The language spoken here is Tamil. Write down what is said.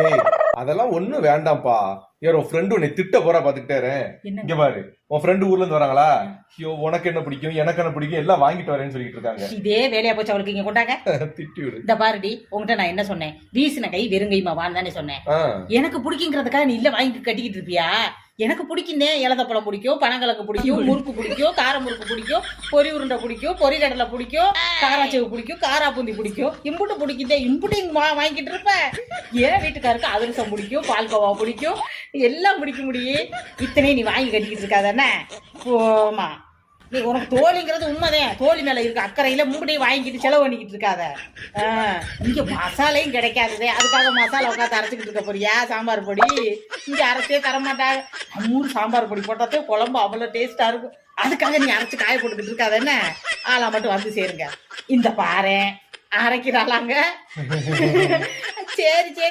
ஏய் அதெல்லாம் ஒண்ணும் வேண்டாம்ப்பா. யார் உன் ஃப்ரெண்டு உன்னை திட்ட போறா பாத்துக்கிட்டே இங்க பாரு உன் ஃப்ரெண்டு ஊர்ல இருந்து வராங்களா? ஐயோ உனக்கு என்ன பிடிக்கும் எனக்கு என்ன பிடிக்கும் எல்லாம் வாங்கிட்டு வரேன்னு சொல்லிட்டு இருக்காங்க. இதே வேலையா போச்சு அவளுக்கு இங்க கொண்டாங்க. திட்டி விடு. இந்த பாருடி உங்ககிட்ட நான் என்ன சொன்னேன்? வீசின கை வெறுங்கைமா வான்னு தானே சொன்னேன். எனக்கு பிடிக்குங்கிறதுக்காக நீ இல்ல வாங்கி கட்டிக்கிட்டு இருப்பியா? எனக்கு பிடிக்குந்தே இலதப்பழம் பிடிக்கும் பனங்கிழக்கு பிடிக்கும் முறுக்கு பிடிக்கும் கார முறுக்கு பிடிக்கும் பொரி உருண்டை பிடிக்கும் பொரி கடலை பிடிக்கும் காராச்சேவு பிடிக்கும் காரா பூந்தி பிடிக்கும். இம்புட்டு பிடிக்குதே இம்புட்டு இங்க வா- வாங்கிட்டு இருப்ப. ஏன் வீட்டுக்காருக்கு அதிரசம் பிடிக்கும் பால்கோவா பிடிக்கும்? எல்லாம் பிடிக்க முடியும். இத்தனை நீ வாங்கி கட்டிக்கிட்டு இருக்காதானே போமா நீ உனக்கு தோழிங்கிறது உண்மைதான். தோழி மேல இருக்க அக்கறையில மூட்டையும் வாங்கிட்டு செலவு பண்ணிக்கிட்டு இருக்காத. ஆஹ் இங்க மசாலையும் கிடைக்காதுதே. அதுக்காக மசாலா உட்காந்து அரைச்சிக்கிட்டு இருக்க போறியா சாம்பார் பொடி? இங்க அரைச்சே தர மாட்டாங்க சாம்பார் பொடி போட்டாத்தே குழம்பு அவ்வளவு டேஸ்டா இருக்கும். அதுக்காக நீ அரைச்சு காய போட்டுக்கிட்டு இருக்காத என்ன? ஆளா மட்டும் வந்து சேருங்க. இந்த பாரு அரைக்கிறாளாங்க. சரி சரி.